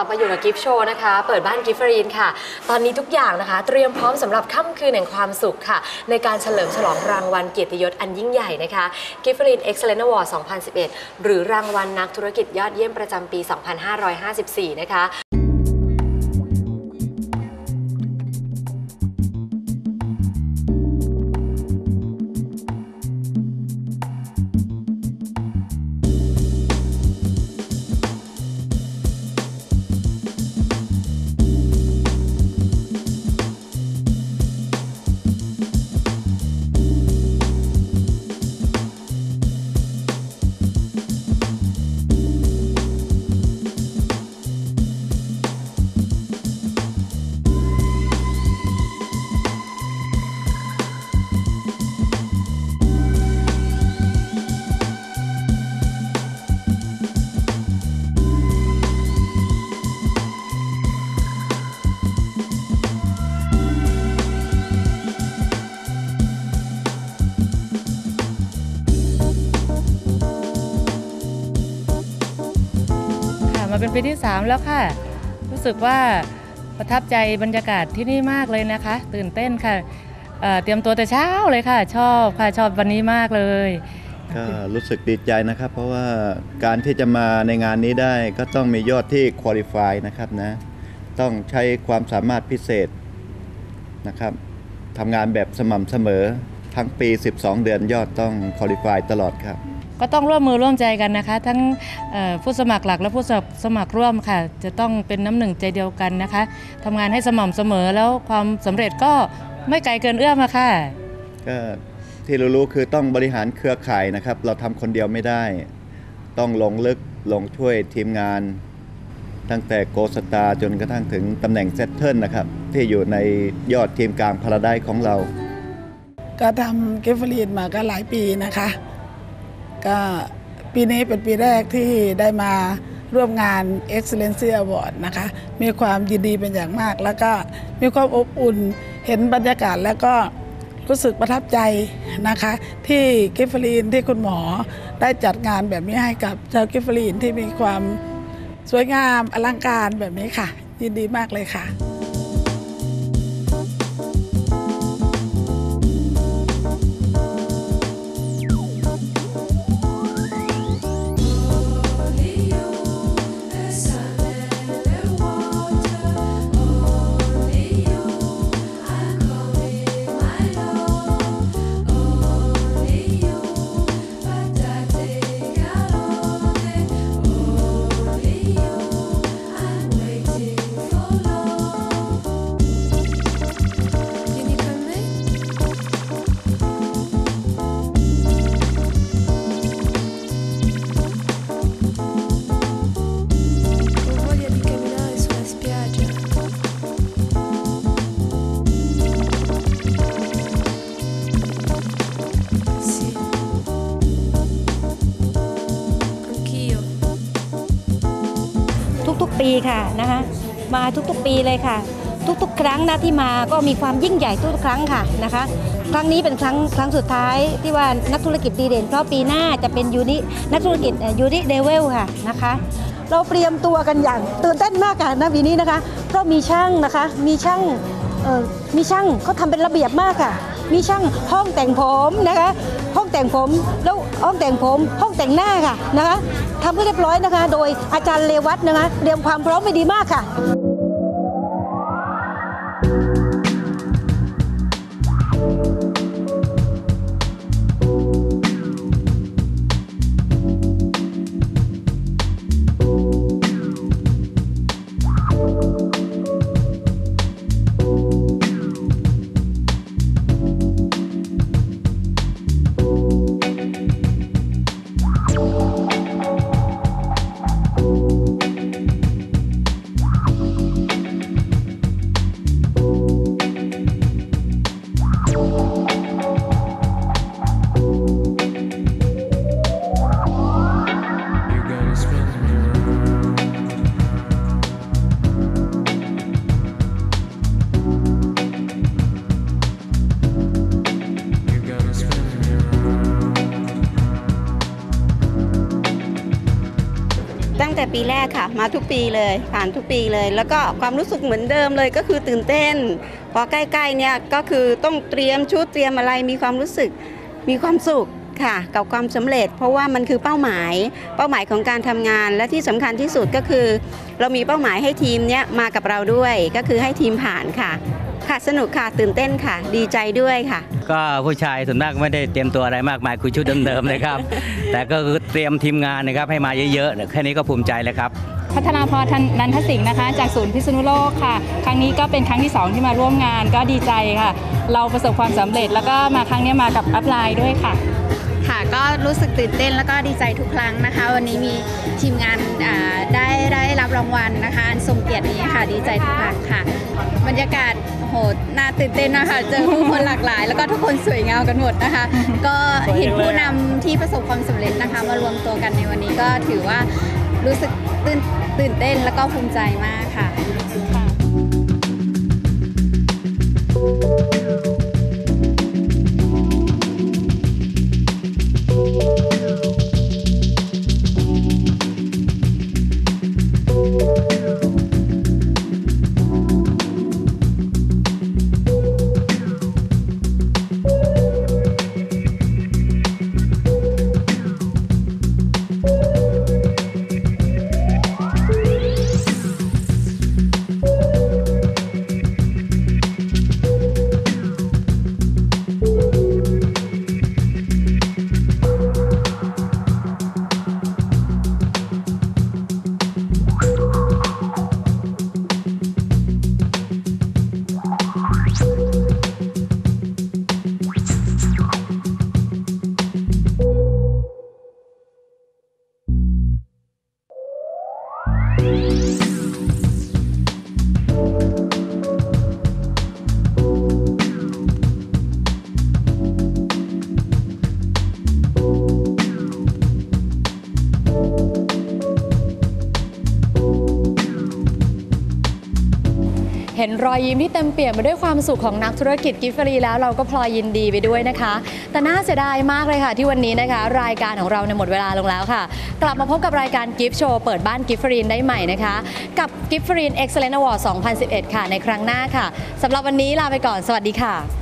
ลับมาอยู่กับกิฟต์โชว์นะคะ เปิดบ้านกิฟฟรีนค่ะ ตอนนี้ทุกอย่างนะคะ เตรียมพร้อมสำหรับค่ำคืนแห่งความสุขค่ะ ในการเฉลิมฉลองรางวัลเกียรติยศอันยิ่งใหญ่นะคะกิฟฟรีนเอ็กซ์แลนด์อวอร์ด2011 หรือรางวัลนักธุรกิจยอดเยี่ยมประจำปี 2554 นะคะ เป็นปีที่ 3 แล้วค่ะ รู้สึกว่าประทับใจบรรยากาศที่นี่มากเลยนะคะ ตื่นเต้นค่ะเอ่อเตรียมตัวแต่เช้าเลยค่ะ ชอบค่ะชอบวันนี้มากเลย ก็รู้สึกดีใจนะครับ เพราะว่าการที่จะมาในงานนี้ได้ก็ต้องมียอดที่คุริฟายนะครับนะต้องใช้ความสามารถพิเศษนะครับทำงานแบบสม่ำเสมอทั้งปี 12 เดือนยอดต้องคุริฟายตลอดครับ ก็ต้องร่วมมือร่วมใจกันนะคะ ทั้งเอ่อผู้สมัครหลักและผู้สมัครร่วมค่ะ จะต้องเป็นน้ำหนึ่งใจเดียวกันนะคะทำงานให้สม่ำเสมอแล้วความสำเร็จก็ไม่ไกลเกินเอื้อมอะค่ะก็ที่รู้ๆคือต้องบริหารเครือข่ายนะครับ เราทำคนเดียวไม่ได้ ต้องลงลึกลงช่วยทีมงาน ตั้งแต่โกสตาจนกระทั่งถึงตำแหน่งเซตเทิลนะครับ ที่อยู่ในยอดทีมกลางพาราไดของเรา ก็ทำเกฟเฟอรีนมาก็หลายปีนะคะ ก็ปีนี้เป็นปีแรกที่ได้มาร่วมงาน Excellency Award นะคะ มีความยินดีเป็นอย่างมาก แล้วก็มีความอบอุ่นเห็นบรรยากาศแล้วก็รู้สึกประทับใจนะคะ ที่เกฟฟอรีนที่คุณหมอได้จัดงานแบบนี้ให้กับชาวเกฟฟอรีนที่มีความสวยงามอลังการแบบนี้ค่ะ ยินดีมากเลยค่ะ ทุกๆ ปีค่ะนะคะ มาทุกๆ ปีเลยค่ะ ทุกๆ ครั้งนะที่มาก็มีความยิ่งใหญ่ทุกๆครั้งค่ะนะคะ ครั้งนี้เป็นครั้งครั้งสุดท้ายที่ว่านักธุรกิจดีเด่น เพราะปีหน้าจะเป็นยูนินักธุรกิจยูนิเดเวลค่ะนะคะเราเตรียมตัวกันอย่างตื่นเต้นมากค่ะนะปีนี้นะคะ เพราะมีช่างนะคะ มีช่างเอ่อมีช่างเขาทำเป็นระเบียบมากค่ะ มีช่างห้องแต่งผมนะคะ ห้องแต่งผมแล ห้องแต่งผมห้องแต่งหน้าค่ะนะคะทำให้เรียบร้อยนะคะ โดยอาจารย์เลวัตนะคะเตรียมความพร้อมไปดีมากค่ะ ปีแรกค่ะ มาทุกปีเลย ผ่านทุกปีเลย แล้วก็ความรู้สึกเหมือนเดิมเลยก็คือตื่นเต้น พอใกล้ๆเนี่ยก็คือต้องเตรียมชุดเตรียมอะไรมีความรู้สึกมีความสุขค่ะกับความสำเร็จ เพราะว่ามันคือเป้าหมาย เป้าหมายของการทำงานและที่สำคัญที่สุดก็คือ เรามีเป้าหมายให้ทีมเนี้ยมากับเราด้วย ก็คือให้ทีมผ่านค่ะ ค่ะ สนุกค่ะ ตื่นเต้นค่ะ ดีใจด้วยค่ะ ก็ผู้ชายส่วนมากไม่ได้เตรียมตัวอะไรมากมายคือชุดเดิมๆเลยครับ แต่ก็คือเตรียมทีมงานนะครับให้มาเยอะๆแค่นี้ก็ภูมิใจแล้วครับพัฒนาพรทันนันทสิงห์นะคะ จากศูนย์พิษณุโลกค่ะ ครั้งนี้ก็เป็นครั้งที่ 2 ที่มาร่วมงานก็ดีใจค่ะ เราประสบความสำเร็จแล้วก็มาครั้งนี้มากับอัพไลน์ด้วยค่ะค่ะ ก็รู้สึกตื่นเต้นแล้วก็ดีใจทุกครั้งนะคะ วันนี้มีทีมงานได้ได้รับรางวัลนะคะอันทรงเกียรตินี้ค่ะ ดีใจทุกครั้งค่ะ บรรยากาศโหดน่าตื่นเต้นนะคะเจอผู้คนหลากหลาย แล้วก็ทุกคนสวยงามกันหมดนะคะ ก็เห็นผู้นำที่ประสบความสำเร็จนะคะ มารวมตัวกันในวันนี้ก็ถือว่ารู้สึกตื่นตื่นเต้นแล้วก็ภูมิใจมากค่ะ เห็นรอยยิ้มที่เต็มเปี่ยมไปด้วยความสุขของนักธุรกิจกิฟฟรีแล้วเราก็พลอยยินดีไปด้วยนะคะ แต่น่าเสียดายมากเลยค่ะ ที่วันนี้นะคะ รายการของเราในยหมดเวลาลงแล้วค่ะ กลับมาพบกับรายการกิฟโชว์เปิดบ้านกิฟฟรีได้ใหม่นะคะ กับกิฟฟรีเอ็กซ์แลนด์อวอร์ด2011 ค่ะ ในครั้งหน้าค่ะสำหรับวันนี้ลาไปก่อนสวัสดีค่ะ